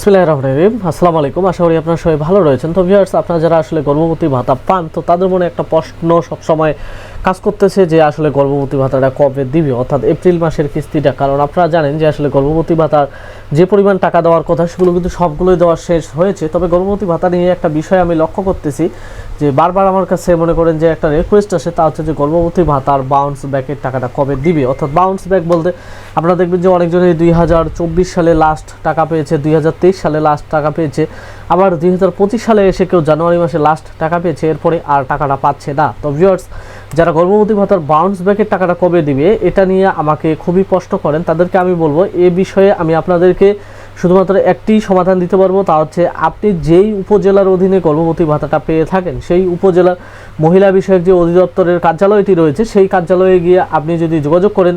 আসসালামু আলাইকুম। আশা করি আপনারা সবাই ভালো রয়েছেন। তো ভিউয়ার্স আপনারা যারা আসলে গর্ভবতী ভাতা পান, তো তাদের মনে একটা প্রশ্ন সবসময় কাজ করতেছে যে আসলে গর্ভবতী ভাতাটা কবে দিবে? অর্থাৎ এপ্রিল মাসের কিস্তিটা। কারণ আপনারা জানেন যে আসলে গর্ভবতী ভাতার যে পরিমাণ টাকা দেওয়ার কথা, সেগুলো কিন্তু সবগুলোই দেওয়া শেষ হয়েছে। তবে গর্ভবতী ভাতা নিয়ে একটা বিষয় আমি লক্ষ্য করতেছি যে বারবার আমার কাছে মনে করেন যে একটা রিকোয়েস্ট আসে, তা হচ্ছে যে গর্ভবতী ভাতার বাউন্স ব্যাকের টাকাটা কবে দিবে? অর্থাৎ বাউন্স ব্যাক বলতে আপনারা দেখবেন যে অনেকজনই দুই হাজার চব্বিশ সালে লাস্ট টাকা পেয়েছে, দুই হাজার তেইশ সালে লাস্ট টাকা পেয়েছে, আবার দুই হাজার পঁচিশ সালে এসে কেউ জানুয়ারি মাসে লাস্ট টাকা পেয়েছে, এরপরে আর টাকাটা পাচ্ছে না। তো ভিউয়ার্স যারা গর্ভবতী ভাতার বাউন্স ব্যাকের টাকাটা কবে দিবে, এটা নিয়ে আমাকে খুবই কষ্ট করেন। তাদেরকে আমি বলব, এ বিষয়ে আমি আপনাদেরকে শুধুমাত্র একটি সমাধান দিতে পারব, তা হচ্ছে আপনি যেই উপজেলার অধীনে গর্ভবতী ভাতাটা পেয়ে থাকেন, সেই উপজেলার মহিলা বিষয়ক যে অধিদপ্তরের কার্যালয়টি রয়েছে, সেই কার্যালয়ে গিয়ে আপনি যদি যোগাযোগ করেন,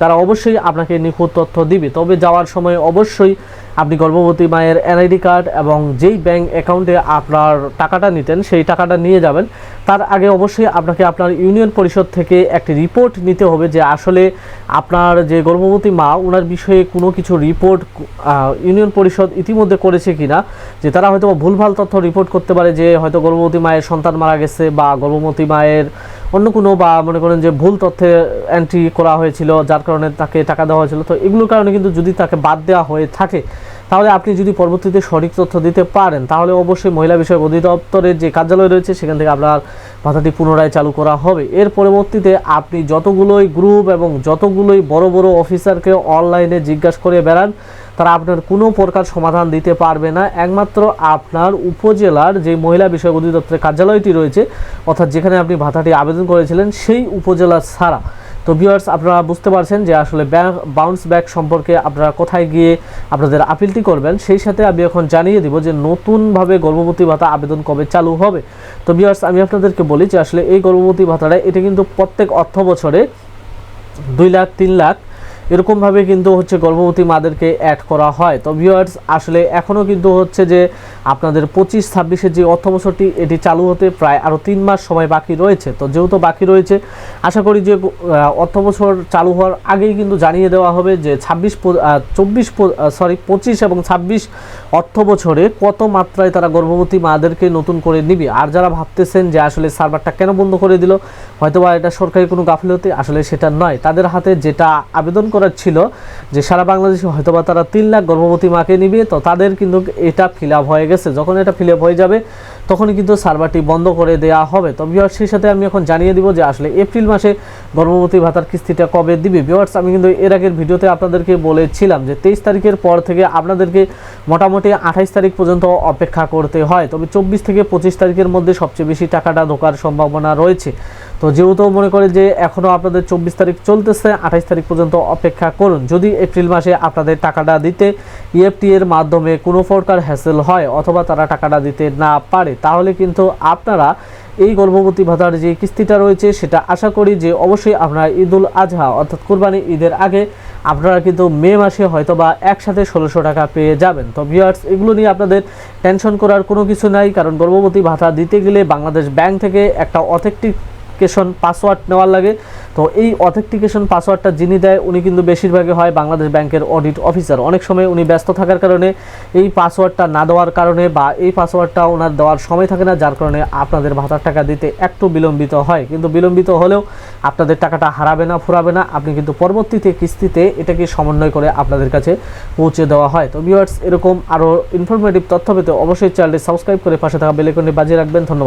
তারা অবশ্যই আপনাকে নিখুঁত তথ্য দিবে। তবে যাওয়ার সময় অবশ্যই আপনি গর্ভবতী মায়ের এনআইডি কার্ড এবং যেই ব্যাংক অ্যাকাউন্টে আপনার টাকাটা নিতেন, সেই টাকাটা নিয়ে যাবেন। তার আগে অবশ্যই আপনাকে আপনার ইউনিয়ন পরিষদ থেকে একটি রিপোর্ট নিতে হবে যে আসলে আপনার যে গর্ভবতী মা ওনার বিষয়ে কোনো কিছু রিপোর্ট ইউনিয়ন পরিষদ ইতিমধ্যে করেছে কিনা, যে তারা হয়তো ভুলভাল তথ্য রিপোর্ট করতে পারে যে হয়তো গর্ভবতী মায়ের সন্তান মারা গেছে বা গর্ভবতী মায়ের অন্য কোনো বা মনে করেন যে ভুল তথ্যে এন্ট্রি করা হয়েছিল, যার কারণে তাকে টাকা দেওয়া হয়েছিল। তো এগুলোর কারণে কিন্তু যদি তাকে বাদ দেওয়া হয়ে থাকে তাহলে আপনি যদি পরবর্তীতে সঠিক তথ্য দিতে পারেন, তাহলে অবশ্যই মহিলা বিষয়ক অধিদপ্তরের যে কার্যালয় রয়েছে, সেখান থেকে আপনার ভাতাটি পুনরায় চালু করা হবে। এর পরবর্তীতে আপনি যতগুলোই গ্রুপ এবং যতগুলোই বড় বড় অফিসারকে অনলাইনে জিজ্ঞাসা করে বেড়ান তারা আপনার কোনো প্রকার সমাধান দিতে পারবে না। একমাত্র আপনার উপজেলার যে মহিলা বিষয়ক অধিদপ্তরের কার্যালয়টি রয়েছে, অর্থাৎ যেখানে আপনি ভাতাটি আবেদন করেছিলেন, সেই উপজেলা ছাড়া। তো ভিউয়ার্স আপনারা বুঝতে পারছেন যে আসলে বাউন্স ব্যাক সম্পর্কে আপনারা কোথায় গিয়ে আপনাদের আপিলটি করবেন, সেই সাথে আমি এখন জানিয়ে দিব যে নতুনভাবে গর্ভবতী ভাতা আবেদন কবে চালু হবে। তো ভিউয়ার্স আমি আপনাদেরকে বলি যে আসলে এই গর্ভবতী ভাতাটা, এটা কিন্তু প্রত্যেক অর্থ বছরে দুই লাখ, তিন লাখ এরকমভাবে কিন্তু হচ্ছে গর্ভবতী মাদেরকে অ্যাড করা হয়। তো ভিউয়ার্স আসলে এখনও কিন্তু হচ্ছে যে আপনাদের পঁচিশ, ছাব্বিশের যে অর্থ বছরটি এটি চালু হতে প্রায় আরও তিন মাস সময় বাকি রয়েছে। তো যেহেতু বাকি রয়েছে, আশা করি যে অর্থ বছর চালু হওয়ার আগেই কিন্তু জানিয়ে দেওয়া হবে যে ছাব্বিশ চব্বিশ সরি পঁচিশ এবং ছাব্বিশ অর্থ বছরে কত মাত্রায় তারা গর্ভবতী মাদেরকে নতুন করে নিবে। আর যারা ভাবতেছেন যে আসলে সার্ভারটা কেন বন্ধ করে দিল, হয়তোবা এটা সরকারি কোনো গাফিলতি, আসলে সেটা নয়। তাদের হাতে যেটা আবেদন করার ছিল যে সারা বাংলাদেশে হয়তোবা তারা তিন লাখ গর্ভবতী মাকে নিবে, তো তাদের কিন্তু এটা ফিল হয়ে গেছে। যখন এটা ফিল হয়ে যাবে, তখনই কিন্তু সার্ভারটি বন্ধ করে দেওয়া হবে। তো ভিওয়ার্স সেই সাথে আমি এখন জানিয়ে দিব যে আসলে এপ্রিল মাসে গর্ভবতী ভাতার কিস্তিটা কবে দিবে। ভিওয়ার্স আমি কিন্তু এর আগের ভিডিওতে আপনাদেরকে বলেছিলাম যে তেইশ তারিখের পর থেকে আপনাদেরকে মোটামুটি আঠাইশ তারিখ পর্যন্ত অপেক্ষা করতে হয়। তবে চব্বিশ থেকে পঁচিশ তারিখের মধ্যে সবচেয়ে বেশি টাকাটা ঢোকার সম্ভাবনা রয়েছে। তো যেহেতু মনে করে যে এখনও আপনাদের চব্বিশ তারিখ চলতেছে, আঠাইশ তারিখ পর্যন্ত অপেক্ষা করুন। যদি এপ্রিল মাসে আপনাদের টাকাটা দিতে ইএফটি এর মাধ্যমে কোনো প্রকার হ্যাসেল হয় অথবা তারা টাকাটা দিতে না পারে, তাহলে কিন্তু আপনারা এই গর্ভবতী ভাতার যে কিস্তিটা রয়েছে সেটা আশা করি যে অবশ্যই আপনারা ঈদুল আজহা অর্থাৎ কোরবানি ঈদের আগে আপনারা কিন্তু মে মাসে হয়তো বা একসাথে ষোলোশো টাকা পেয়ে যাবেন। তো ভিউয়ার্স এগুলো নিয়ে আপনাদের টেনশন করার কোনো কিছু নাই, কারণ গর্ভবতী ভাতা দিতে গেলে বাংলাদেশ ব্যাংক থেকে একটা অথেন্টিকেশন পাসওয়ার্ড নেওয়ার লাগে। তো এই অথেন্টিকেশন পাসওয়ার্ডটা যিনি দেয়, উনি কিন্তু বেশিরভাগই হয় বাংলাদেশ ব্যাংকের অডিট অফিসার অনেক সময় উনি ব্যস্ত থাকার কারণে এই পাসওয়ার্ডটা না দেওয়ার কারণে বা এই পাসওয়ার্ডটা ওনার দেওয়ার সময় থাকে না, যার কারণে আপনাদের ভাতার টাকা দিতে একটু বিলম্বিত হয়। কিন্তু বিলম্বিত হলেও আপনাদের টাকাটা হারাবে না, ফুরাবে না। আপনি কিন্তু পরবর্তীতে কিস্তিতে এটাকে সমন্বয় করে আপনাদের কাছে পৌঁছে দেওয়া হয়। তো ভিউয়ার্স এরকম আরও ইনফরমেটিভ তথ্য পেতে অবশ্যই চ্যানেলটি সাবস্ক্রাইব করে পাশে থাকা বেলেকনটি বাজিয়ে রাখবেন। ধন্যবাদ।